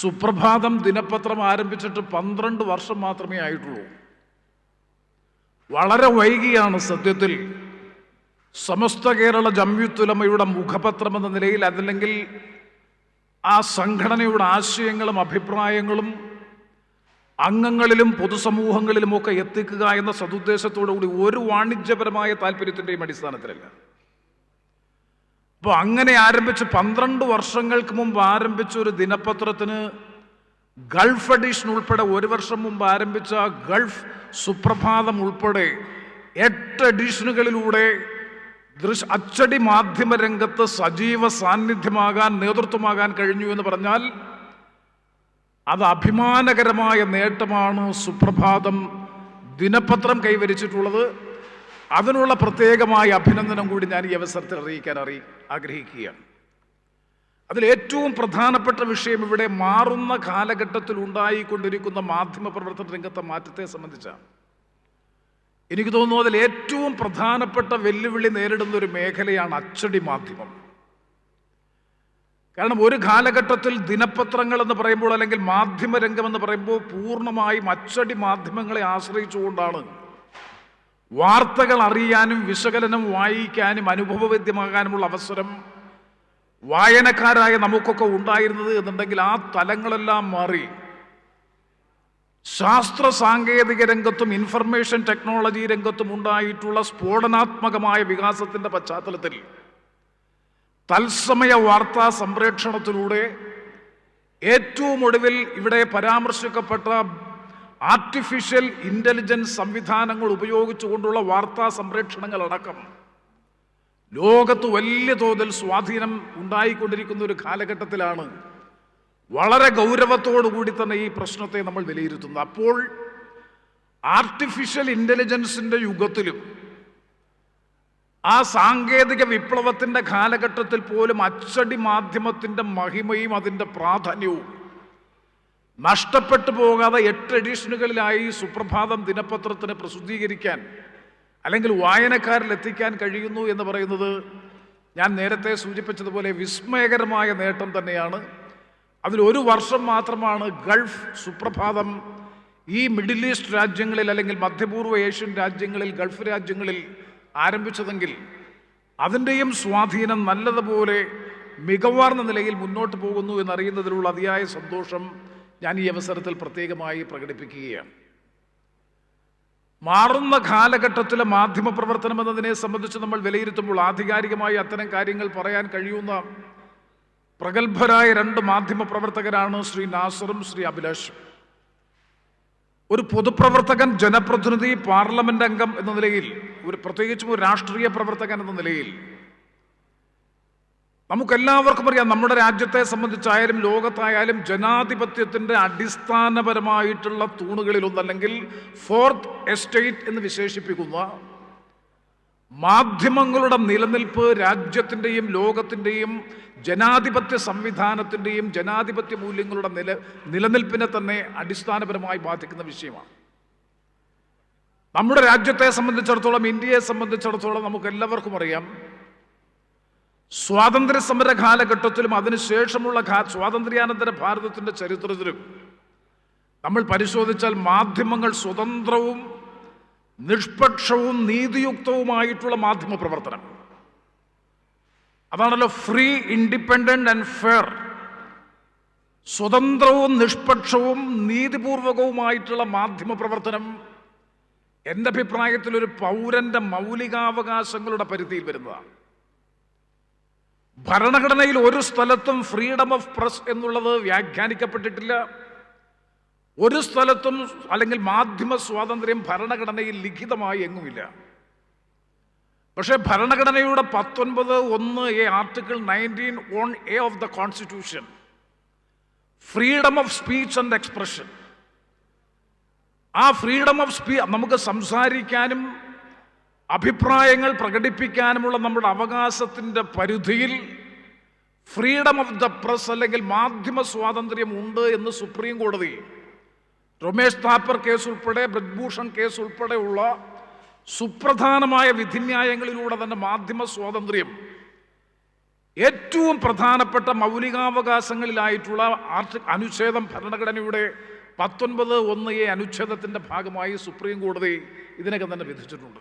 സുപ്രഭാതം ദിനപത്രം ആരംഭിച്ചിട്ട് പന്ത്രണ്ട് വർഷം മാത്രമേ ആയിട്ടുള്ളൂ. വളരെ വൈകിയാണ് സത്യത്തിൽ സമസ്ത കേരള ജമ്യുത്തുലമയുടെ മുഖപത്രം എന്ന നിലയിൽ അതല്ലെങ്കിൽ ആ സംഘടനയുടെ ആശയങ്ങളും അഭിപ്രായങ്ങളും അംഗങ്ങളിലും പൊതുസമൂഹങ്ങളിലുമൊക്കെ എത്തിക്കുക എന്ന സതുദ്ദേശത്തോടു കൂടി ഒരു വാണിജ്യപരമായ താല്പര്യത്തിന്റെയും അടിസ്ഥാനത്തിലല്ല. അപ്പോൾ അങ്ങനെ ആരംഭിച്ച് പന്ത്രണ്ട് വർഷങ്ങൾക്ക് മുമ്പ് ആരംഭിച്ച ഒരു ദിനപത്രത്തിന് ഗൾഫ് എഡിഷൻ ഉൾപ്പെടെ ഒരു വർഷം മുമ്പ് ആരംഭിച്ച ഗൾഫ് സുപ്രഭാതം ഉൾപ്പെടെ എട്ട് എഡിഷനുകളിലൂടെ ദൃശ് അച്ചടി മാധ്യമ രംഗത്ത് സജീവ സാന്നിധ്യമാകാൻ നേതൃത്വമാകാൻ കഴിഞ്ഞു എന്ന് പറഞ്ഞാൽ അത് അഭിമാനകരമായ നേട്ടമാണ് സുപ്രഭാതം ദിനപത്രം കൈവരിച്ചിട്ടുള്ളത്. അതിനുള്ള പ്രത്യേകമായ അഭിനന്ദനം കൂടി ഞാൻ ഈ അവസരത്തിൽ അറിയിക്കാൻ അറിയി ആഗ്രഹിക്കുകയാണ്. അതിൽ ഏറ്റവും പ്രധാനപ്പെട്ട വിഷയം ഇവിടെ മാറുന്ന കാലഘട്ടത്തിൽ ഉണ്ടായിക്കൊണ്ടിരിക്കുന്ന മാധ്യമ പ്രവർത്തന രംഗത്തെ മാറ്റത്തെ സംബന്ധിച്ചാണ്. എനിക്ക് തോന്നുന്നു അതിൽ ഏറ്റവും പ്രധാനപ്പെട്ട വെല്ലുവിളി നേരിടുന്ന ഒരു മേഖലയാണ് അച്ചടി മാധ്യമം. കാരണം ഒരു കാലഘട്ടത്തിൽ ദിനപത്രങ്ങൾ എന്ന് പറയുമ്പോൾ അല്ലെങ്കിൽ മാധ്യമരംഗം എന്ന് പറയുമ്പോൾ പൂർണമായും അച്ചടി മാധ്യമങ്ങളെ ആശ്രയിച്ചുകൊണ്ടാണ് വാർത്തകൾ അറിയാനും വിശകലനം വായിക്കാനും അനുഭവവേദ്യമാകാനുമുള്ള അവസരം വായനക്കാരായ നമുക്കൊക്കെ ഉണ്ടായിരുന്നത് എന്നുണ്ടെങ്കിൽ ആ തലങ്ങളെല്ലാം മാറി. ശാസ്ത്ര സാങ്കേതിക രംഗത്തും ഇൻഫർമേഷൻ ടെക്നോളജി രംഗത്തും ഉണ്ടായിട്ടുള്ള സ്ഫോടനാത്മകമായ വികാസത്തിന്റെ പശ്ചാത്തലത്തിൽ തത്സമയ വാർത്താ സംപ്രേക്ഷണത്തിലൂടെ ഏറ്റവും ഒടുവിൽ ഇവിടെ പരാമർശിക്കപ്പെട്ട ആർട്ടിഫിഷ്യൽ ഇന്റലിജൻസ് സംവിധാനങ്ങൾ ഉപയോഗിച്ചുകൊണ്ടുള്ള വാർത്താ സംപ്രേക്ഷണങ്ങളടക്കം ലോകത്ത് വലിയ തോതിൽ സ്വാധീനം ഉണ്ടായിക്കൊണ്ടിരിക്കുന്ന ഒരു കാലഘട്ടത്തിലാണ് വളരെ കൂടി തന്നെ ഈ പ്രശ്നത്തെ നമ്മൾ വിലയിരുത്തുന്നത്. അപ്പോൾ ആർട്ടിഫിഷ്യൽ ഇന്റലിജൻസിന്റെ യുഗത്തിലും ആ സാങ്കേതിക വിപ്ലവത്തിന്റെ കാലഘട്ടത്തിൽ പോലും അച്ചടി മാധ്യമത്തിന്റെ മഹിമയും അതിന്റെ പ്രാധാന്യവും നഷ്ടപ്പെട്ടു പോകാതെ എട്ട് എഡിഷനുകളിലായി സുപ്രഭാതം ദിനപത്രത്തിന് പ്രസിദ്ധീകരിക്കാൻ അല്ലെങ്കിൽ വായനക്കാരിൽ എത്തിക്കാൻ കഴിയുന്നു എന്ന് പറയുന്നത് ഞാൻ നേരത്തെ സൂചിപ്പിച്ചതുപോലെ വിസ്മയകരമായ നേട്ടം തന്നെയാണ്. അതിൽ ഒരു വർഷം മാത്രമാണ് ഗൾഫ് സുപ്രഭാതം ഈ മിഡിൽ ഈസ്റ്റ് രാജ്യങ്ങളിൽ അല്ലെങ്കിൽ മധ്യപൂർവ ഏഷ്യൻ രാജ്യങ്ങളിൽ ഗൾഫ് രാജ്യങ്ങളിൽ ആരംഭിച്ചതെങ്കിൽ അതിന്റെയും സ്വാധീനം നല്ലതുപോലെ മികവാർന്ന നിലയിൽ മുന്നോട്ട് പോകുന്നു എന്നറിയുന്നതിലുള്ള അതിയായ സന്തോഷം ഞാൻ ഈ അവസരത്തിൽ പ്രത്യേകമായി പ്രകടിപ്പിക്കുകയാണ്. മാറുന്ന കാലഘട്ടത്തിലെ മാധ്യമ പ്രവർത്തനം എന്നതിനെ സംബന്ധിച്ച് നമ്മൾ വിലയിരുത്തുമ്പോൾ ആധികാരികമായി അത്തരം കാര്യങ്ങൾ പറയാൻ കഴിയുന്ന പ്രഗത്ഭരായ രണ്ട് മാധ്യമ പ്രവർത്തകരാണ് ശ്രീ നാസറും ശ്രീ അഭിലാഷും. ഒരു പൊതുപ്രവർത്തകൻ ജനപ്രതിനിധി പാർലമെന്റ് അംഗം എന്ന നിലയിൽ ഒരു പ്രത്യേകിച്ചും ഒരു രാഷ്ട്രീയ പ്രവർത്തകൻ എന്ന നിലയിൽ നമുക്കെല്ലാവർക്കും അറിയാം നമ്മുടെ രാജ്യത്തെ സംബന്ധിച്ചായാലും ലോകത്തായാലും ജനാധിപത്യത്തിന്റെ അടിസ്ഥാനപരമായിട്ടുള്ള തൂണുകളിൽ ഒന്നല്ലെങ്കിൽ ഫോർത്ത് എസ്റ്റേറ്റ് എന്ന് വിശേഷിപ്പിക്കുന്ന മാധ്യമങ്ങളുടെ നിലനിൽപ്പ് രാജ്യത്തിന്റെയും ലോകത്തിന്റെയും ജനാധിപത്യ സംവിധാനത്തിന്റെയും ജനാധിപത്യ മൂല്യങ്ങളുടെ നില നിലനിൽപ്പിനെ തന്നെ അടിസ്ഥാനപരമായി ബാധിക്കുന്ന വിഷയമാണ്. നമ്മുടെ രാജ്യത്തെ സംബന്ധിച്ചിടത്തോളം ഇന്ത്യയെ സംബന്ധിച്ചിടത്തോളം നമുക്ക് എല്ലാവർക്കും അറിയാം സ്വാതന്ത്ര്യ സമര കാലഘട്ടത്തിലും അതിനുശേഷമുള്ള സ്വാതന്ത്ര്യാനന്തര ഭാരതത്തിന്റെ ചരിത്രത്തിലും നമ്മൾ പരിശോധിച്ചാൽ മാധ്യമങ്ങൾ സ്വതന്ത്രവും നിഷ്പക്ഷവും നീതിയുക്തവുമായിട്ടുള്ള മാധ്യമ പ്രവർത്തനം. അതാണല്ലോ ഫ്രീ ഇൻഡിപെൻഡന്റ് ആൻഡ് ഫെയർ സ്വതന്ത്രവും നിഷ്പക്ഷവും നീതിപൂർവകവുമായിട്ടുള്ള മാധ്യമ പ്രവർത്തനം എന്റെ അഭിപ്രായത്തിൽ ഒരു പൗരന്റെ മൗലികാവകാശങ്ങളുടെ പരിധിയിൽ വരുന്നതാണ്. ഭരണഘടനയിൽ ഒരു സ്ഥലത്തും ഫ്രീഡം ഓഫ് പ്രസ് എന്നുള്ളത് വ്യാഖ്യാനിക്കപ്പെട്ടിട്ടില്ല. ഒരു സ്ഥലത്തും അല്ലെങ്കിൽ മാധ്യമ സ്വാതന്ത്ര്യം ഭരണഘടനയിൽ ലിഖിതമായി എങ്ങുമില്ല. പക്ഷേ ഭരണഘടനയുടെ പത്തൊൻപത് ഒന്ന് A article nineteen one A of the constitution freedom of speech and expression ആ ഫ്രീഡം ഓഫ് സ്പീ നമുക്ക് സംസാരിക്കാനും അഭിപ്രായങ്ങൾ പ്രകടിപ്പിക്കാനുമുള്ള നമ്മുടെ അവകാശത്തിന്റെ പരിധിയിൽ ഫ്രീഡം ഓഫ് ദ പ്രസ് അല്ലെങ്കിൽ മാധ്യമ സ്വാതന്ത്ര്യം ഉണ്ട് എന്ന് സുപ്രീം കോടതി രമേശ് താപ്പർ കേസ് ഉൾപ്പെടെ ബ്രജ്ഭൂഷൺ കേസ് ഉൾപ്പെടെയുള്ള സുപ്രധാനമായ വിധിന്യായങ്ങളിലൂടെ തന്നെ മാധ്യമ സ്വാതന്ത്ര്യം ഏറ്റവും പ്രധാനപ്പെട്ട മൗലികാവകാശങ്ങളിലായിട്ടുള്ള ആർട്ടി അനുച്ഛേദം ഭരണഘടനയുടെ പത്തൊൻപത് ഒന്ന് എ അനുച്ഛേദത്തിന്റെ ഭാഗമായി സുപ്രീം കോടതി ഇതിനകം തന്നെ വിധിച്ചിട്ടുണ്ട്.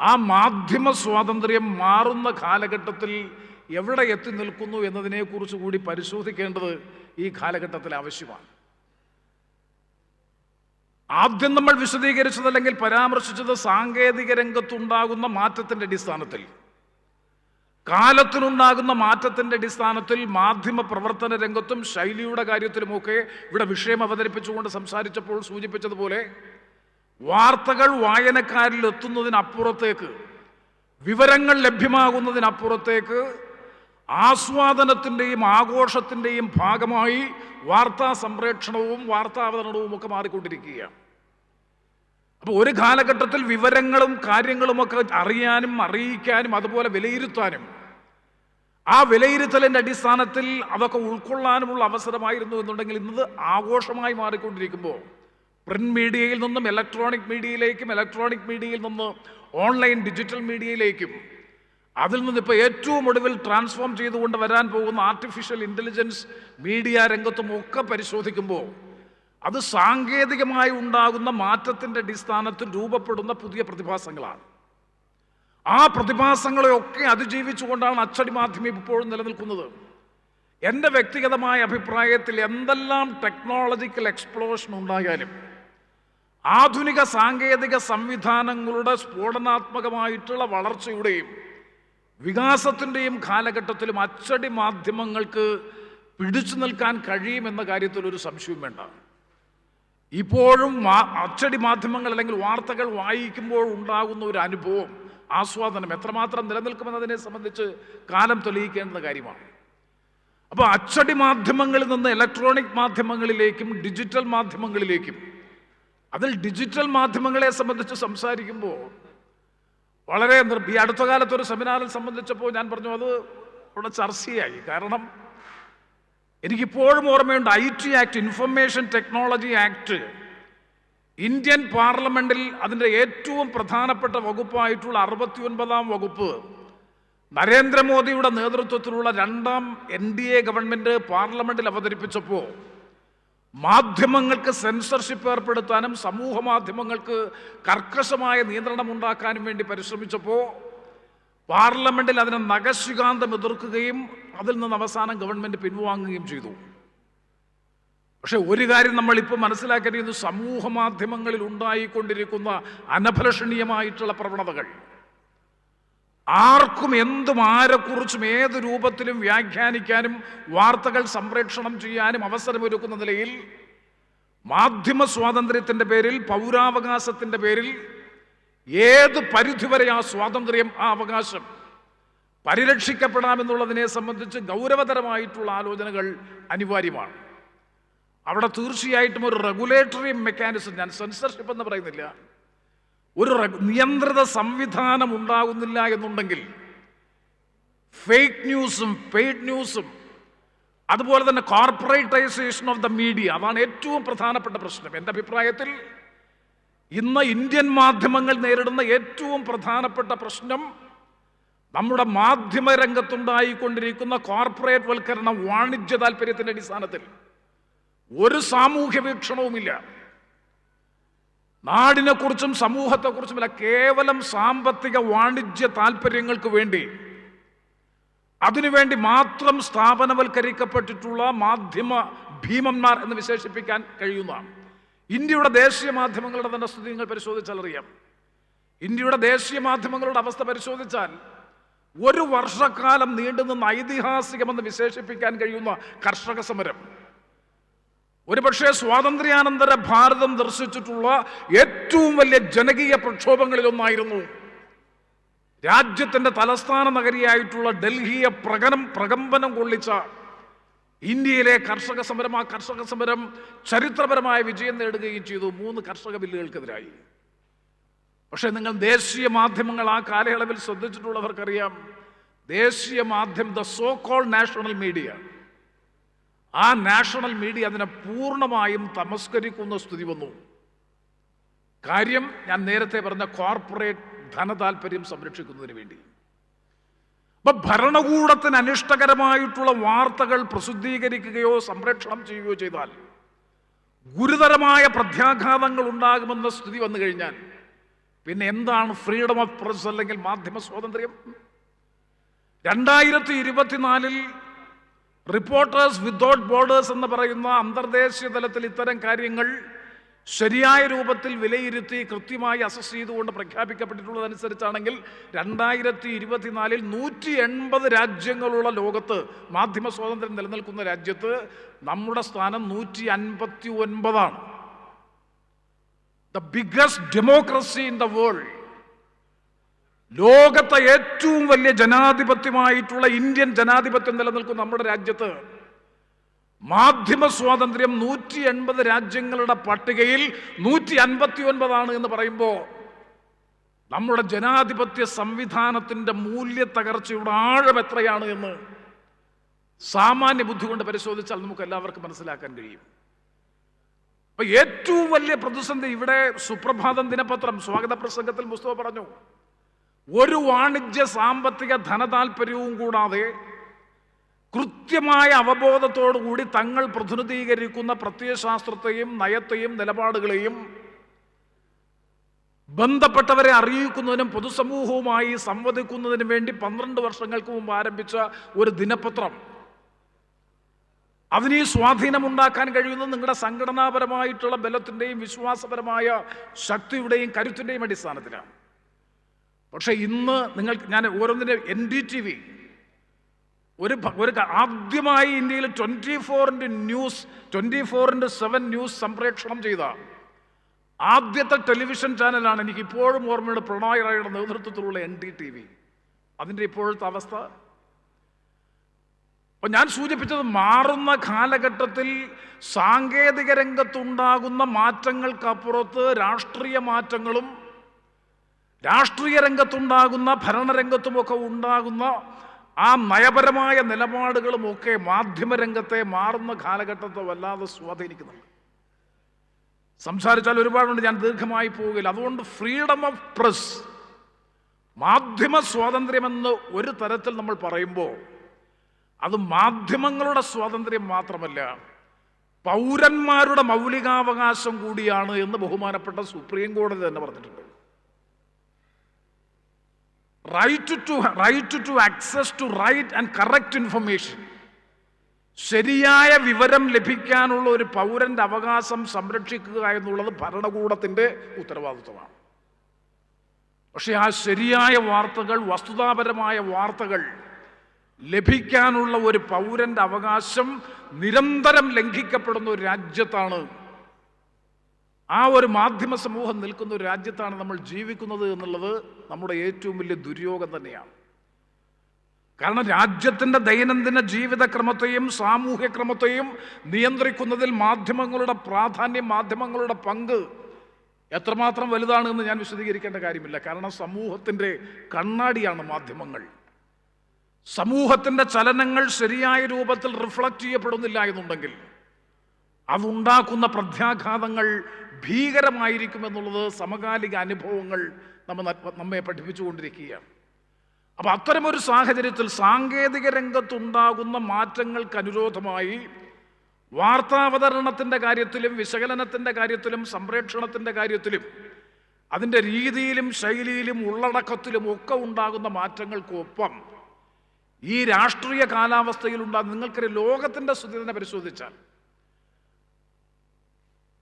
ആ മാധ്യമ സ്വാതന്ത്ര്യം മാറുന്ന കാലഘട്ടത്തിൽ എവിടെ എത്തി നിൽക്കുന്നു എന്നതിനെക്കുറിച്ച് കൂടി പരിശോധിക്കേണ്ടത് ഈ കാലഘട്ടത്തിൽ ആവശ്യമാണ്. ആദ്യം നമ്മൾ വിശദീകരിച്ചത് അല്ലെങ്കിൽ പരാമർശിച്ചത് സാങ്കേതിക രംഗത്തുണ്ടാകുന്ന മാറ്റത്തിന്റെ അടിസ്ഥാനത്തിൽ. കാലത്തിനുണ്ടാകുന്ന മാറ്റത്തിന്റെ അടിസ്ഥാനത്തിൽ മാധ്യമ പ്രവർത്തന രംഗത്തും ശൈലിയുടെ കാര്യത്തിലുമൊക്കെ ഇവിടെ വിഷയം അവതരിപ്പിച്ചുകൊണ്ട് സംസാരിച്ചപ്പോൾ സൂചിപ്പിച്ചതുപോലെ വാർത്തകൾ വായനക്കാരിൽ എത്തുന്നതിനപ്പുറത്തേക്ക് വിവരങ്ങൾ ലഭ്യമാകുന്നതിനപ്പുറത്തേക്ക് ആസ്വാദനത്തിന്റെയും ആഘോഷത്തിന്റെയും ഭാഗമായി വാർത്താ സംപ്രേക്ഷണവും വാർത്താവതരണവും ഒക്കെ മാറിക്കൊണ്ടിരിക്കുകയാണ്. അപ്പോൾ ഒരു കാലഘട്ടത്തിൽ വിവരങ്ങളും കാര്യങ്ങളുമൊക്കെ അറിയാനും അറിയിക്കാനും അതുപോലെ വിലയിരുത്താനും ആ വിലയിരുത്തലിന്റെ അടിസ്ഥാനത്തിൽ അതൊക്കെ ഉൾക്കൊള്ളാനുമുള്ള അവസരമായിരുന്നു എന്നുണ്ടെങ്കിൽ ഇന്നത് ആഘോഷമായി മാറിക്കൊണ്ടിരിക്കുമ്പോൾ പ്രിന്റ് മീഡിയയിൽ നിന്നും ഇലക്ട്രോണിക് മീഡിയയിലേക്കും ഇലക്ട്രോണിക് മീഡിയയിൽ നിന്ന് ഓൺലൈൻ ഡിജിറ്റൽ മീഡിയയിലേക്കും. അതിൽ നിന്ന് ഇപ്പോൾ ഏറ്റവും ഒടുവിൽ ട്രാൻസ്ഫോം ചെയ്തുകൊണ്ട് വരാൻ പോകുന്ന ആർട്ടിഫിഷ്യൽ ഇന്റലിജൻസ് മീഡിയ രംഗത്തും ഒക്കെ പരിശോധിക്കുമ്പോൾ അത് സാങ്കേതികമായി ഉണ്ടാകുന്ന മാറ്റത്തിന്റെ അടിസ്ഥാനത്തിൽ രൂപപ്പെടുന്ന പുതിയ പ്രതിഭാസങ്ങളാണ്. ആ പ്രതിഭാസങ്ങളെയൊക്കെ അതിജീവിച്ചുകൊണ്ടാണ് അച്ചടി മാധ്യമം ഇപ്പോഴും നിലനിൽക്കുന്നത്. എന്റെ വ്യക്തിഗതമായ അഭിപ്രായത്തിൽ എന്തെല്ലാം ടെക്നോളജിക്കൽ എക്സ്പ്ലോഷൻ ഉണ്ടായാലും ആധുനിക സാങ്കേതിക സംവിധാനങ്ങളുടെ സ്ഫോടനാത്മകമായിട്ടുള്ള വളർച്ചയുടെയും വികാസത്തിന്റെയും കാലഘട്ടത്തിലും അച്ചടി മാധ്യമങ്ങൾക്ക് പിടിച്ചു നിൽക്കാൻ കഴിയുമെന്ന കാര്യത്തിൽ ഒരു സംശയവും വേണ്ട. ഇപ്പോഴും അച്ചടി മാധ്യമങ്ങൾ അല്ലെങ്കിൽ വാർത്തകൾ വായിക്കുമ്പോൾ ഉണ്ടാകുന്ന ഒരു അനുഭവം ആസ്വാദനം എത്രമാത്രം നിലനിൽക്കുമെന്നതിനെ സംബന്ധിച്ച് കാലം തെളിയിക്കേണ്ട കാര്യമാണ്. അപ്പോൾ അച്ചടി മാധ്യമങ്ങളിൽ നിന്ന് ഇലക്ട്രോണിക് മാധ്യമങ്ങളിലേക്കും ഡിജിറ്റൽ മാധ്യമങ്ങളിലേക്കും അതിൽ ഡിജിറ്റൽ മാധ്യമങ്ങളെ സംബന്ധിച്ച് സംസാരിക്കുമ്പോൾ വളരെ ഈ അടുത്ത കാലത്ത് ഒരു സെമിനാറിൽ സംബന്ധിച്ചപ്പോൾ ഞാൻ പറഞ്ഞു അത് ഇവിടെ ചർച്ചയായി. കാരണം എനിക്കിപ്പോഴും ഓർമ്മയുണ്ട് I T act information technology act Indian പാർലമെന്റിൽ അതിന്റെ ഏറ്റവും പ്രധാനപ്പെട്ട വകുപ്പായിട്ടുള്ള അറുപത്തി ഒൻപതാം വകുപ്പ് നരേന്ദ്രമോദിയുടെ നേതൃത്വത്തിലുള്ള രണ്ടാം എൻ ഡി എ ഗവൺമെന്റ് പാർലമെന്റിൽ അവതരിപ്പിച്ചപ്പോൾ മാധ്യമങ്ങൾക്ക് സെൻസർഷിപ്പ് ഏർപ്പെടുത്താനും സമൂഹ മാധ്യമങ്ങൾക്ക് കർക്കശമായ നിയന്ത്രണം ഉണ്ടാക്കാനും വേണ്ടി പരിശ്രമിച്ചപ്പോൾ പാർലമെന്റിൽ അതിനെ നഗശികാന്തം എതിർക്കുകയും അതിൽ നിന്ന് അവസാനം ഗവൺമെന്റ് പിൻവാങ്ങുകയും ചെയ്തു. പക്ഷേ ഒരു കാര്യം നമ്മൾ ഇപ്പോൾ മനസ്സിലാക്കേണ്ടത് സമൂഹ മാധ്യമങ്ങളിൽ ഉണ്ടായിക്കൊണ്ടിരിക്കുന്ന അനഭലഷണീയമായിട്ടുള്ള പ്രവണതകൾ. ആർക്കും എന്തും ആരെക്കുറിച്ചും ഏത് രൂപത്തിലും വ്യാഖ്യാനിക്കാനും വാർത്തകൾ സംപ്രേക്ഷണം ചെയ്യാനും അവസരമൊരുക്കുന്ന നിലയിൽ മാധ്യമ സ്വാതന്ത്ര്യത്തിന്റെ പേരിൽ പൗരാവകാശത്തിന്റെ പേരിൽ ഏത് പരിധിവരെ ആ സ്വാതന്ത്ര്യം ആ അവകാശം പരിരക്ഷിക്കപ്പെടാമെന്നുള്ളതിനെ സംബന്ധിച്ച് ഗൗരവതരമായിട്ടുള്ള ആലോചനകൾ അനിവാര്യമാണ്. അവിടെ തീർച്ചയായിട്ടും ഒരു റെഗുലേറ്ററി മെക്കാനിസം ഞാൻ സെൻസർഷിപ്പ് എന്ന് പറയുന്നില്ല. ഒരു നിയന്ത്രിത സംവിധാനം ഉണ്ടാകുന്നില്ല എന്നുണ്ടെങ്കിൽ ഫേക്ക് ന്യൂസും പെയ്ഡ് ന്യൂസും അതുപോലെ തന്നെ കോർപ്പറേറ്റൈസേഷൻ ഓഫ് ദ മീഡിയ അതാണ് ഏറ്റവും പ്രധാനപ്പെട്ട പ്രശ്നം. എന്റെ അഭിപ്രായത്തിൽ ഇന്ന് ഇന്ത്യൻ മാധ്യമങ്ങൾ നേരിടുന്ന ഏറ്റവും പ്രധാനപ്പെട്ട പ്രശ്നം നമ്മുടെ മാധ്യമ രംഗത്തുണ്ടായിക്കൊണ്ടിരിക്കുന്ന കോർപ്പറേറ്റ് വൽക്കരണ വാണിജ്യ താല്പര്യത്തിന്റെ അടിസ്ഥാനത്തിൽ. ഒരു സാമൂഹ്യ വീക്ഷണവുമില്ല. നാടിനെക്കുറിച്ചും സമൂഹത്തെക്കുറിച്ചുമല്ല കേവലം സാമ്പത്തിക വാണിജ്യ താല്പര്യങ്ങൾക്ക് വേണ്ടി. അതിനുവേണ്ടി മാത്രം സ്ഥാപനവൽക്കരിക്കപ്പെട്ടിട്ടുള്ള മാധ്യമ ഭീമന്മാർ എന്ന് വിശേഷിപ്പിക്കാൻ കഴിയുന്നതാണ്. ഇന്ത്യയുടെ ദേശീയ മാധ്യമങ്ങളുടെ തന്നെ സ്ഥിതി നിങ്ങൾ പരിശോധിച്ചാൽ അറിയാം. ഇന്ത്യയുടെ ദേശീയ മാധ്യമങ്ങളുടെ അവസ്ഥ പരിശോധിച്ചാൽ ഒരു വർഷക്കാലം നീണ്ടുനിന്ന ഐതിഹാസികമെന്ന് വിശേഷിപ്പിക്കാൻ കഴിയുന്ന കർഷക സമരം. ഒരുപക്ഷെ സ്വാതന്ത്ര്യാനന്തര ഭാരതം ദർശിച്ചിട്ടുള്ള ഏറ്റവും വലിയ ജനകീയ പ്രക്ഷോഭങ്ങളിലൊന്നായിരുന്നു രാജ്യത്തിന്റെ തലസ്ഥാന നഗരിയായിട്ടുള്ള ഡൽഹിയെ പ്രകനം പ്രകമ്പനം കൊള്ളിച്ച ഇന്ത്യയിലെ കർഷക സമരം ആ കർഷക സമരം ചരിത്രപരമായ വിജയം നേടുകയും ചെയ്തു മൂന്ന് കർഷക ബില്ലുകൾക്കെതിരായി. പക്ഷേ നിങ്ങൾ ദേശീയ മാധ്യമങ്ങൾ ആ കാലയളവിൽ ശ്രദ്ധിച്ചിട്ടുള്ളവർക്കറിയാം ദേശീയ മാധ്യമം the so called national media ആ നാഷണൽ മീഡിയ അതിനെ പൂർണമായും തമസ്കരിക്കുന്ന സ്ഥിതി വന്നു. കാര്യം ഞാൻ നേരത്തെ പറഞ്ഞ കോർപ്പറേറ്റ് ധനതാൽപര്യം സംരക്ഷിക്കുന്നതിന് വേണ്ടി. അപ്പൊ ഭരണകൂടത്തിന് അനിഷ്ടകരമായിട്ടുള്ള വാർത്തകൾ പ്രസിദ്ധീകരിക്കുകയോ സംരക്ഷണം ചെയ്യുകയോ ചെയ്താൽ ഗുരുതരമായ പ്രത്യാഘാതങ്ങൾ ഉണ്ടാകുമെന്ന സ്ഥിതി വന്നു കഴിഞ്ഞാൽ പിന്നെ എന്താണ് ഫ്രീഡം ഓഫ് പ്രസ് അല്ലെങ്കിൽ മാധ്യമ സ്വാതന്ത്ര്യം? രണ്ടായിരത്തി ഇരുപത്തിനാലിൽ റിപ്പോർട്ടേഴ്സ് വിത്തൗട്ട് ബോർഡേഴ്സ് എന്ന് പറയുന്ന അന്തർദേശീയ തലത്തിൽ ഇത്തരം കാര്യങ്ങൾ ശരിയായ രൂപത്തിൽ വിലയിരുത്തി കൃത്യമായി അസസ് ചെയ്തുകൊണ്ട് പ്രഖ്യാപിക്കപ്പെട്ടിട്ടുള്ളതനുസരിച്ചാണെങ്കിൽ രണ്ടായിരത്തി ഇരുപത്തിനാലിൽ നൂറ്റി എൺപത് രാജ്യങ്ങളുള്ള ലോകത്ത് മാധ്യമ സ്വാതന്ത്ര്യം നിലനിൽക്കുന്ന രാജ്യത്ത് നമ്മുടെ സ്ഥാനം നൂറ്റി അൻപത്തി ഒൻപതാണ് the biggest democracy in the world ലോകത്തെ ഏറ്റവും വലിയ ജനാധിപത്യമായിട്ടുള്ള ഇന്ത്യൻ ജനാധിപത്യം നിലനിൽക്കുന്ന നമ്മുടെ രാജ്യത്ത് മാധ്യമ സ്വാതന്ത്ര്യം നൂറ്റി എൺപത് രാജ്യങ്ങളുടെ പട്ടികയിൽ നൂറ്റി അൻപത്തി ഒൻപതാണ് എന്ന് പറയുമ്പോൾ നമ്മുടെ ജനാധിപത്യ സംവിധാനത്തിന്റെ മൂല്യ തകർച്ചയുടെ ആഴം എത്രയാണ് എന്ന് സാമാന്യ ബുദ്ധി കൊണ്ട് പരിശോധിച്ചാൽ നമുക്ക് എല്ലാവർക്കും മനസ്സിലാക്കാൻ കഴിയും. അപ്പൊ ഏറ്റവും വലിയ പ്രതിസന്ധി ഇവിടെ സുപ്രഭാതം ദിനപത്രം സ്വാഗത പ്രസംഗത്തിൽ മുസ്തഫ പറഞ്ഞു. ഒരു വാണിജ്യ സാമ്പത്തിക ധനതാൽപര്യവും കൂടാതെ കൃത്യമായ അവബോധത്തോടുകൂടി തങ്ങൾ പ്രതിനിധീകരിക്കുന്ന പ്രത്യയശാസ്ത്രത്തെയും നയത്തെയും നിലപാടുകളെയും ബന്ധപ്പെട്ടവരെ അറിയിക്കുന്നതിനും പൊതുസമൂഹവുമായി സംവദിക്കുന്നതിനും വേണ്ടി പന്ത്രണ്ട് വർഷങ്ങൾക്ക് മുമ്പ് ആരംഭിച്ച ഒരു ദിനപത്രം. അതിന് ഈ സ്വാധീനമുണ്ടാക്കാൻ കഴിയുന്നത് നിങ്ങളുടെ സംഘടനാപരമായിട്ടുള്ള ബലത്തിന്റെയും വിശ്വാസപരമായ ശക്തിയുടെയും കരുത്തിന്റെയും അടിസ്ഥാനത്തിലാണ്. പക്ഷേ ഇന്ന് നിങ്ങൾ ഞാൻ ഓരോന്നിന്റെ എൻ ഡി ടി വി ഒരു ഒരു ആദ്യമായി ഇന്ത്യയിൽ ട്വന്റി ഫോറിന്റെ ന്യൂസ് ട്വന്റി ഫോറിന്റെ സെവൻ ന്യൂസ് സംപ്രേക്ഷണം ചെയ്ത ആദ്യത്തെ ടെലിവിഷൻ ചാനലാണ് എനിക്ക് ഇപ്പോഴും ഓർമ്മയുടെ പ്രണോയ് റായുടെ നേതൃത്വത്തിലുള്ള എൻ ഡി ടി വി അതിന്റെ ഇപ്പോഴത്തെ അവസ്ഥ? അപ്പം ഞാൻ സൂചിപ്പിച്ചത് മാറുന്ന കാലഘട്ടത്തിൽ സാങ്കേതിക രംഗത്തുണ്ടാകുന്ന മാറ്റങ്ങൾക്കപ്പുറത്ത് രാഷ്ട്രീയ മാറ്റങ്ങളും രാഷ്ട്രീയ രംഗത്തുണ്ടാകുന്ന ഭരണരംഗത്തുമൊക്കെ ഉണ്ടാകുന്ന ആ നയപരമായ നിലപാടുകളുമൊക്കെ മാധ്യമരംഗത്തെ മാറുന്ന കാലഘട്ടത്തെ വല്ലാതെ സ്വാധീനിക്കുന്നുണ്ട്. സംസാരിച്ചാൽ ഒരുപാടുണ്ട് ഞാൻ ദീർഘമായി പോവുകയില്ല അതുകൊണ്ട് ഫ്രീഡം ഓഫ് പ്രസ് മാധ്യമ സ്വാതന്ത്ര്യമെന്ന് ഒരു തരത്തിൽ നമ്മൾ പറയുമ്പോൾ അത് മാധ്യമങ്ങളുടെ സ്വാതന്ത്ര്യം മാത്രമല്ല പൗരന്മാരുടെ മൗലികാവകാശം കൂടിയാണ് എന്ന് ബഹുമാനപ്പെട്ട സുപ്രീം കോടതി തന്നെ പറഞ്ഞിട്ടുണ്ട്. Right to right to access to right and correct information ശരിയായ വിവരം ലഭിക്കാനുള്ള ഒരു പൗരന്റെ അവകാശം സംരക്ഷിക്കുക എന്നുള്ളത് ഭരണകൂടത്തിന്റെ ഉത്തരവാദിത്വമാണ്. പക്ഷെ ആ ശരിയായ വാർത്തകൾ വസ്തുതാപരമായ വാർത്തകൾ ലഭിക്കാനുള്ള ഒരു പൗരന്റെ അവകാശം നിരന്തരം ലംഘിക്കപ്പെടുന്ന ഒരു രാജ്യത്താണ് ആ ഒരു മാധ്യമ സമൂഹം നിൽക്കുന്ന ഒരു രാജ്യത്താണ് നമ്മൾ ജീവിക്കുന്നത് എന്നുള്ളത് നമ്മുടെ ഏറ്റവും വലിയ ദുര്യോഗം തന്നെയാണ്. കാരണം രാജ്യത്തിന്റെ ദൈനംദിന ജീവിതക്രമത്തെയും സാമൂഹ്യക്രമത്തെയും നിയന്ത്രിക്കുന്നതിൽ മാധ്യമങ്ങളുടെ പ്രാധാന്യം മാധ്യമങ്ങളുടെ പങ്ക് എത്രമാത്രം വലുതാണ് എന്ന് ഞാൻ വിശദീകരിക്കേണ്ട കാര്യമില്ല. കാരണം സമൂഹത്തിന്റെ കണ്ണാടിയാണ് മാധ്യമങ്ങൾ. സമൂഹത്തിന്റെ ചലനങ്ങൾ ശരിയായ രൂപത്തിൽ റിഫ്ലക്റ്റ് ചെയ്യപ്പെടുന്നില്ല എന്നുണ്ടെങ്കിൽ അതുണ്ടാക്കുന്ന പ്രത്യാഘാതങ്ങൾ ഭീകരമായിരിക്കുമെന്നുള്ളത് സമകാലിക അനുഭവങ്ങൾ നമ്മ നമ്മെ പഠിപ്പിച്ചുകൊണ്ടിരിക്കുകയാണ്. അപ്പോൾ അത്തരമൊരു സാഹചര്യത്തിൽ സാങ്കേതിക രംഗത്തുണ്ടാകുന്ന മാറ്റങ്ങൾക്ക് അനുരോധമായി വാർത്താവതരണത്തിന്റെ കാര്യത്തിലും വിശകലനത്തിന്റെ കാര്യത്തിലും സംപ്രേക്ഷണത്തിന്റെ കാര്യത്തിലും അതിന്റെ രീതിയിലും ശൈലിയിലും ഉള്ളടക്കത്തിലും ഒക്കെ ഉണ്ടാകുന്ന മാറ്റങ്ങൾക്കൊപ്പം ഈ രാഷ്ട്രീയ കാലാവസ്ഥയിലുണ്ടാകുന്ന നിങ്ങൾക്കൊരു ലോകത്തിന്റെ സ്ഥിതി തന്നെ പരിശോധിച്ചാൽ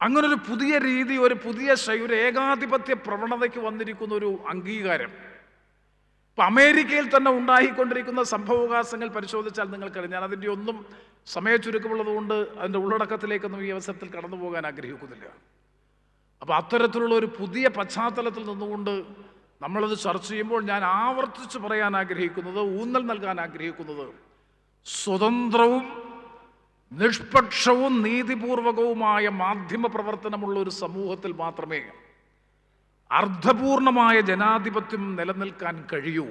അങ്ങനൊരു പുതിയ രീതി ഒരു പുതിയ ഒരു ഏകാധിപത്യ പ്രവണതയ്ക്ക് വന്നിരിക്കുന്ന ഒരു അംഗീകാരം. ഇപ്പൊ അമേരിക്കയിൽ തന്നെ ഉണ്ടായിക്കൊണ്ടിരിക്കുന്ന സംഭവവികാസങ്ങൾ പരിശോധിച്ചാൽ നിങ്ങൾക്കറിയാം. ഞാൻ അതിന്റെ ഒന്നും സമയ ചുരുക്കമുള്ളത് കൊണ്ട് അതിന്റെ ഉള്ളടക്കത്തിലേക്കൊന്നും ഈ അവസരത്തിൽ കടന്നു പോകാൻ ആഗ്രഹിക്കുന്നില്ല. അപ്പോൾ അത്തരത്തിലുള്ള ഒരു പുതിയ പശ്ചാത്തലത്തിൽ നിന്നുകൊണ്ട് നമ്മളത് ചർച്ച ചെയ്യുമ്പോൾ ഞാൻ ആവർത്തിച്ച് പറയാൻ ആഗ്രഹിക്കുന്നത് ഊന്നൽ നൽകാൻ ആഗ്രഹിക്കുന്നത് സ്വതന്ത്രവും നിഷ്പക്ഷവും നീതിപൂർവകവുമായ മാധ്യമ പ്രവർത്തനമുള്ള ഒരു സമൂഹത്തിൽ മാത്രമേ അർത്ഥപൂർണമായ ജനാധിപത്യം നിലനിൽക്കാൻ കഴിയൂ.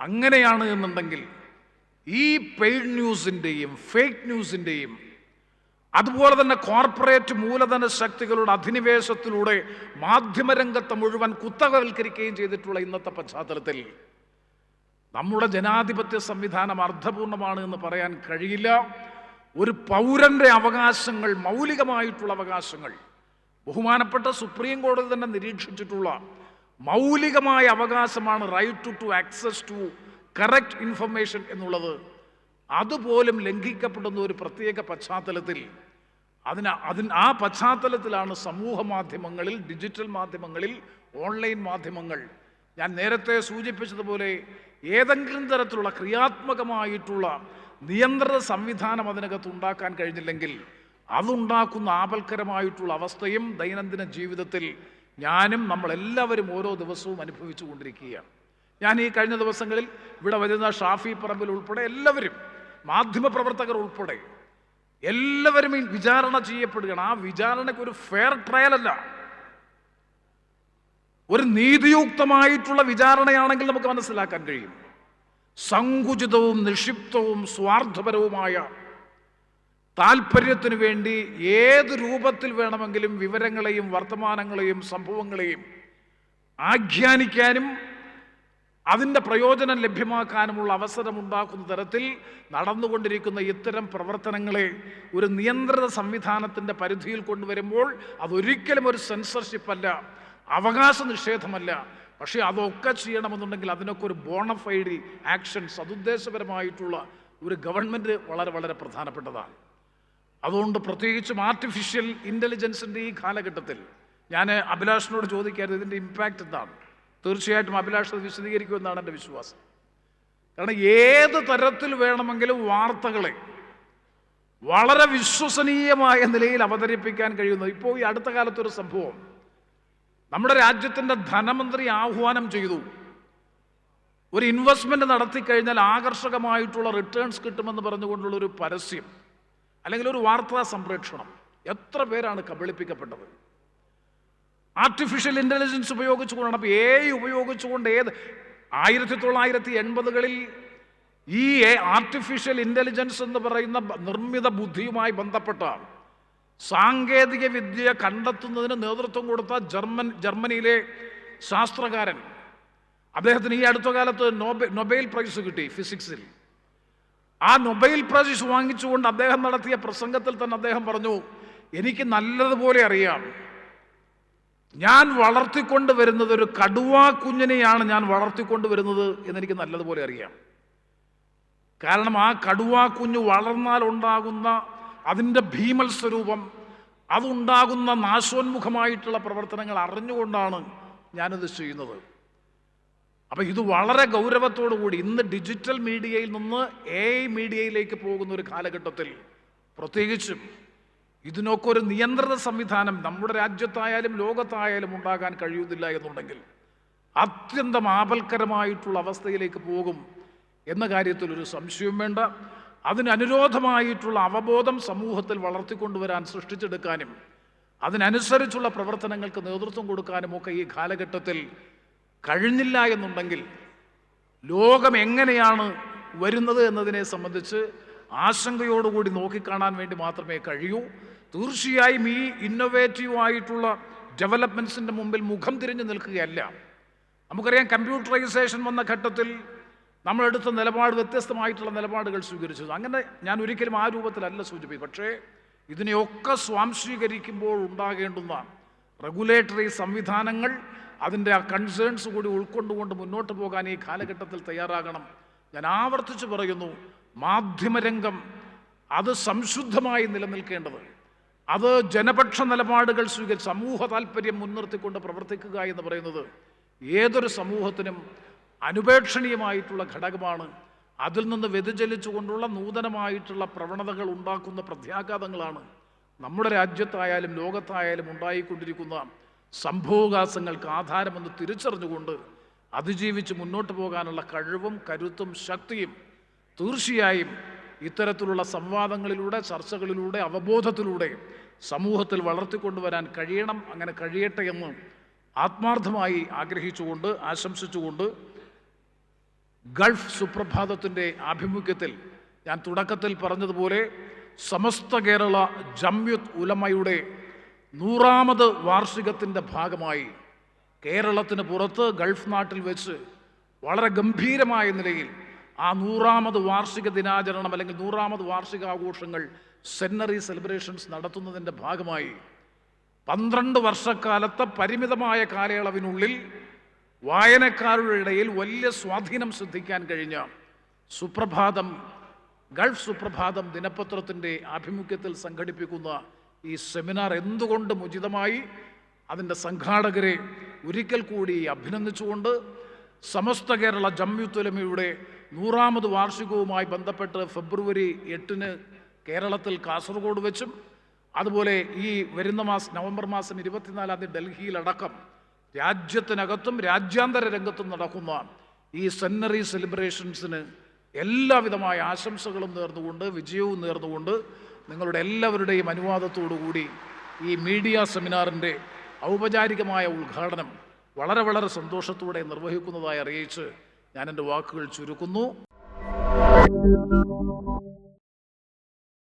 അങ്ങനെയാണ് എന്നുണ്ടെങ്കിൽ ഈ പെയ്ഡ് ന്യൂസിന്റെയും ഫേക്ക് ന്യൂസിന്റെയും അതുപോലെ തന്നെ കോർപ്പറേറ്റ് മൂലധന ശക്തികളുടെ അധിനിവേശത്തിലൂടെ മാധ്യമരംഗത്തെ മുഴുവൻ കുത്തകവൽക്കരിക്കുകയും ചെയ്തിട്ടുള്ള ഇന്നത്തെ പശ്ചാത്തലത്തിൽ നമ്മുടെ ജനാധിപത്യ സംവിധാനം അർത്ഥപൂർണമാണ് എന്ന് പറയാൻ കഴിയില്ല. ഒരു പൗരന്റെ അവകാശങ്ങൾ മൗലികമായിട്ടുള്ള അവകാശങ്ങൾ. ബഹുമാനപ്പെട്ട സുപ്രീം കോടതി തന്നെ നിരീക്ഷിച്ചിട്ടുള്ള മൗലികമായ അവകാശമാണ് right to access to correct information എന്നുള്ളത്. അതുപോലും ലംഘിക്കപ്പെടുന്ന ഒരു പ്രത്യേക പശ്ചാത്തലത്തിൽ അതിന് അതിന് ആ പശ്ചാത്തലത്തിലാണ് സമൂഹ മാധ്യമങ്ങളിൽ ഡിജിറ്റൽ മാധ്യമങ്ങളിൽ ഓൺലൈൻ മാധ്യമങ്ങൾ. ഞാൻ നേരത്തെ സൂചിപ്പിച്ചതുപോലെ ഏതെങ്കിലും തരത്തിലുള്ള ക്രിയാത്മകമായിട്ടുള്ള നിയന്ത്രണ സംവിധാനം അതിനകത്ത് ഉണ്ടാക്കാൻ കഴിഞ്ഞില്ലെങ്കിൽ അതുണ്ടാക്കുന്ന ആപൽക്കരമായിട്ടുള്ള അവസ്ഥയും ദൈനംദിന ജീവിതത്തിൽ ഞാനും നമ്മളെല്ലാവരും ഓരോ ദിവസവും അനുഭവിച്ചു കൊണ്ടിരിക്കുകയാണ്. ഞാൻ ഈ കഴിഞ്ഞ ദിവസങ്ങളിൽ ഇവിടെ വരുന്ന ഷാഫി പറമ്പിൽ ഉൾപ്പെടെ എല്ലാവരും മാധ്യമപ്രവർത്തകർ ഉൾപ്പെടെ എല്ലാവരും ഈ വിചാരണ ചെയ്യപ്പെടുകയാണ്. ആ വിചാരണയ്ക്ക് ഒരു ഫെയർ ട്രയൽ അല്ല. ഒരു നീതിയുക്തമായിട്ടുള്ള വിചാരണയാണെങ്കിൽ നമുക്ക് മനസ്സിലാക്കാൻ കഴിയും. സങ്കുചിതവും നിക്ഷിപ്തവും സ്വാർത്ഥപരവുമായ താല്പര്യത്തിനു വേണ്ടി ഏത് രൂപത്തിൽ വേണമെങ്കിലും വിവരങ്ങളെയും വർത്തമാനങ്ങളെയും സംഭവങ്ങളെയും ആഖ്യാനിക്കാനും അതിന്റെ പ്രയോജനം ലഭ്യമാക്കാനുമുള്ള അവസരമുണ്ടാക്കുന്ന തരത്തിൽ നടന്നുകൊണ്ടിരിക്കുന്ന ഇത്തരം പ്രവർത്തനങ്ങളെ ഒരു നിയന്ത്രിത സംവിധാനത്തിന്റെ പരിധിയിൽ കൊണ്ടുവരുമ്പോൾ അതൊരിക്കലും ഒരു സെൻസർഷിപ്പല്ല അവകാശ നിഷേധമല്ല പക്ഷേ അതൊക്കെ ചെയ്യണമെന്നുണ്ടെങ്കിൽ അതിനൊക്കെ ഒരു ബോണഫൈഡ് ആക്ഷൻ സതുദ്ദേശപരമായിട്ടുള്ള ഒരു ഗവൺമെന്റ് വളരെ വളരെ പ്രധാനപ്പെട്ടതാണ്. അതുകൊണ്ട് പ്രത്യേകിച്ചും ആർട്ടിഫിഷ്യൽ ഇന്റലിജൻസിന്റെ ഈ കാലഘട്ടത്തിൽ ഞാൻ അഭിലാഷിനോട് ചോദിക്കാറ് ഇതിന്റെ ഇമ്പാക്റ്റ് എന്താണ്? തീർച്ചയായിട്ടും അഭിലാഷ് അത് വിശദീകരിക്കുമെന്നാണ് എന്റെ വിശ്വാസം. കാരണം ഏത് തരത്തിൽ വേണമെങ്കിലും വാർത്തകളെ വളരെ വിശ്വസനീയമായ നിലയിൽ അവതരിപ്പിക്കാൻ കഴിയുന്നത് ഇപ്പോൾ ഈ അടുത്ത കാലത്തൊരു സംഭവം. നമ്മുടെ രാജ്യത്തിന്റെ ധനമന്ത്രി ആഹ്വാനം ചെയ്തു. ഒരു ഇൻവെസ്റ്റ്മെന്റ് നടത്തി കഴിഞ്ഞാൽ ആകർഷകമായിട്ടുള്ള റിട്ടേൺസ് കിട്ടുമെന്ന് പറഞ്ഞുകൊണ്ടുള്ള ഒരു പരസ്യം അല്ലെങ്കിൽ ഒരു വാർത്താ സംപ്രേക്ഷണം എത്ര പേരാണ് കബളിപ്പിക്കപ്പെട്ടത്? ആർട്ടിഫിഷ്യൽ ഇന്റലിജൻസ് ഉപയോഗിച്ചുകൊണ്ടാണ്. അപ്പോൾ എ ഉപയോഗിച്ചുകൊണ്ട് ഏത് ആയിരത്തി തൊള്ളായിരത്തി എൺപതുകളിൽ ഈ ആർട്ടിഫിഷ്യൽ ഇന്റലിജൻസ് എന്ന് പറയുന്ന നിർമ്മിത ബുദ്ധിയുമായി ബന്ധപ്പെട്ട സാങ്കേതിക വിദ്യ കണ്ടെത്തുന്നതിന് നേതൃത്വം കൊടുത്ത ജർമ്മൻ ജർമ്മനിയിലെ ശാസ്ത്രകാരൻ. അദ്ദേഹത്തിന് ഈ അടുത്ത കാലത്ത് നോബെ നൊബൈൽ പ്രൈസ് കിട്ടി ഫിസിക്സിൽ. ആ നൊബൈൽ പ്രൈസ് വാങ്ങിച്ചുകൊണ്ട് അദ്ദേഹം നടത്തിയ പ്രസംഗത്തിൽ തന്നെ അദ്ദേഹം പറഞ്ഞു എനിക്ക് നല്ലതുപോലെ അറിയാം. ഞാൻ വളർത്തിക്കൊണ്ട് വരുന്നത് ഒരു കടുവാ കുഞ്ഞിനെയാണ് ഞാൻ വളർത്തിക്കൊണ്ട് വരുന്നത് എന്നെനിക്ക് നല്ലതുപോലെ അറിയാം. കാരണം ആ കടുവാ കുഞ്ഞ് വളർന്നാൽ ഉണ്ടാകുന്ന അതിന്റെ ഭീമൽ സ്വരൂപം അതുണ്ടാകുന്ന നാശോന്മുഖമായിട്ടുള്ള പ്രവർത്തനങ്ങൾ അറിഞ്ഞുകൊണ്ടാണ് ഞാനിത് ചെയ്യുന്നത്. അപ്പോൾ ഇത് വളരെ ഗൗരവത്തോടു കൂടി ഇന്ന് ഡിജിറ്റൽ മീഡിയയിൽ നിന്ന് എ മീഡിയയിലേക്ക് പോകുന്ന ഒരു കാലഘട്ടത്തിൽ പ്രത്യേകിച്ചും ഇതിനൊക്കെ ഒരു നിയന്ത്രണ സംവിധാനം നമ്മുടെ രാജ്യത്തായാലും ലോകത്തായാലും ഉണ്ടാകാൻ കഴിയുന്നില്ല എന്നുണ്ടെങ്കിൽ അത്യന്തം ആപൽക്കരമായിട്ടുള്ള അവസ്ഥയിലേക്ക് പോകും എന്ന കാര്യത്തിൽ ഒരു സംശയവും വേണ്ട. അതിനനുരോധമായിട്ടുള്ള അവബോധം സമൂഹത്തിൽ വളർത്തിക്കൊണ്ടുവരാൻ സൃഷ്ടിച്ചെടുക്കാനും അതിനനുസരിച്ചുള്ള പ്രവർത്തനങ്ങൾക്ക് നേതൃത്വം കൊടുക്കാനും ഒക്കെ ഈ കാലഘട്ടത്തിൽ കഴിഞ്ഞില്ല എന്നുണ്ടെങ്കിൽ ലോകം എങ്ങനെയാണ് വരുന്നത് എന്നതിനെ സംബന്ധിച്ച് ആശങ്കയോടുകൂടി നോക്കിക്കാണാൻ വേണ്ടി മാത്രമേ കഴിയൂ. തീർച്ചയായും ഈ ഇന്നൊവേറ്റീവ് ആയിട്ടുള്ള മുമ്പിൽ മുഖം തിരിഞ്ഞു നിൽക്കുകയല്ല. നമുക്കറിയാം കമ്പ്യൂട്ടറൈസേഷൻ വന്ന ഘട്ടത്തിൽ നമ്മളെടുത്ത നിലപാട് വ്യത്യസ്തമായിട്ടുള്ള നിലപാടുകൾ സ്വീകരിച്ചത്. അങ്ങനെ ഞാൻ ഒരിക്കലും ആ രൂപത്തിലല്ല സൂചിപ്പിക്കും പക്ഷേ ഇതിനെയൊക്കെ സ്വാംശീകരിക്കുമ്പോൾ ഉണ്ടാകേണ്ടുന്ന റെഗുലേറ്ററി സംവിധാനങ്ങൾ അതിന്റെ ആ കൺസേൺസ് കൂടി ഉൾക്കൊണ്ടുകൊണ്ട് മുന്നോട്ട് പോകാൻ ഈ കാലഘട്ടത്തിൽ തയ്യാറാകണം. ഞാൻ ആവർത്തിച്ച് പറയുന്നു മാധ്യമരംഗം അത് സംശുദ്ധമായി നിലനിൽക്കേണ്ടത്. അത് ജനപക്ഷ നിലപാടുകൾ സ്വീകരിച്ച് സമൂഹ താല്പര്യം മുൻനിർത്തിക്കൊണ്ട് പ്രവർത്തിക്കുക എന്ന് പറയുന്നത് ഏതൊരു സമൂഹത്തിനും അനുപേക്ഷണീയമായിട്ടുള്ള ഘടകമാണ് അതിൽ നിന്ന് വ്യതിചലിച്ചുകൊണ്ടുള്ള നൂതനമായിട്ടുള്ള പ്രവണതകൾ ഉണ്ടാക്കുന്ന പ്രത്യാഘാതങ്ങളാണ് നമ്മുടെ രാജ്യത്തായാലും ലോകത്തായാലും ഉണ്ടായിക്കൊണ്ടിരിക്കുന്ന സംഭവകാസങ്ങൾക്ക് ആധാരമെന്ന് തിരിച്ചറിഞ്ഞുകൊണ്ട് അതിജീവിച്ച് മുന്നോട്ട് പോകാനുള്ള കഴിവും കരുത്തും ശക്തിയും തീർച്ചയായും ഇത്തരത്തിലുള്ള സംവാദങ്ങളിലൂടെ ചർച്ചകളിലൂടെ അവബോധത്തിലൂടെ സമൂഹത്തിൽ വളർത്തിക്കൊണ്ടുവരാൻ കഴിയണം അങ്ങനെ കഴിയട്ടെ എന്ന് ആത്മാർത്ഥമായി ആഗ്രഹിച്ചുകൊണ്ട് ആശംസിച്ചുകൊണ്ട് ഗൾഫ് സുപ്രഭാതത്തിന്റെ ആഭിമുഖ്യത്തിൽ ഞാൻ തുടക്കത്തിൽ പറഞ്ഞതുപോലെ സമസ്ത കേരള ജമ്യുത് ഉലമയുടെ നൂറാമത് വാർഷികത്തിന്റെ ഭാഗമായി കേരളത്തിന് പുറത്ത് ഗൾഫ് നാട്ടിൽ വെച്ച് വളരെ ഗംഭീരമായ നിലയിൽ ആ നൂറാമത് വാർഷിക ദിനാചരണം അല്ലെങ്കിൽ നൂറാമത് വാർഷികാഘോഷങ്ങൾ സെന്നറി സെലിബ്രേഷൻസ് നടത്തുന്നതിന്റെ ഭാഗമായി പന്ത്രണ്ട് വർഷക്കാലത്തെ പരിമിതമായ കാലയളവിനുള്ളിൽ വായനക്കാരുടെ ഇടയിൽ വലിയ സ്വാധീനം ശ്രദ്ധിക്കാൻ കഴിഞ്ഞ സുപ്രഭാതം ഗൾഫ് സുപ്രഭാതം ദിനപത്രത്തിന്റെ ആഭിമുഖ്യത്തിൽ സംഘടിപ്പിക്കുന്ന ഈ സെമിനാർ എന്തുകൊണ്ടും ഉചിതമായി അതിന്റെ സംഘാടകരെ ഒരിക്കൽ കൂടി അഭിനന്ദിച്ചുകൊണ്ട് സമസ്ത കേരള ജമ്യുത്തുലമയുടെ നൂറാമത് വാർഷികവുമായി ബന്ധപ്പെട്ട് ഫെബ്രുവരി എട്ടിന് കേരളത്തിൽ കാസർഗോഡ് വെച്ചും അതുപോലെ ഈ വരുന്ന മാസം നവംബർ മാസം ഇരുപത്തിനാലാം തീയതി ഡൽഹിയിലടക്കം രാജ്യത്തിനകത്തും രാജ്യാന്തര രംഗത്തും നടക്കുന്ന ഈ സെന്നറി സെലിബ്രേഷൻസിന് എല്ലാവിധമായ ആശംസകളും നേർന്നുകൊണ്ട് വിജയവും നേർന്നുകൊണ്ട് നിങ്ങളുടെ എല്ലാവരുടെയും അനുവാദത്തോടു കൂടി ഈ മീഡിയ സെമിനാറിന്റെ ഔപചാരികമായ ഉദ്ഘാടനം വളരെ വളരെ സന്തോഷത്തോടെ നിർവഹിക്കുന്നതായി അറിയിച്ച് ഞാൻ എന്റെ വാക്കുകൾ ചുരുക്കുന്നു.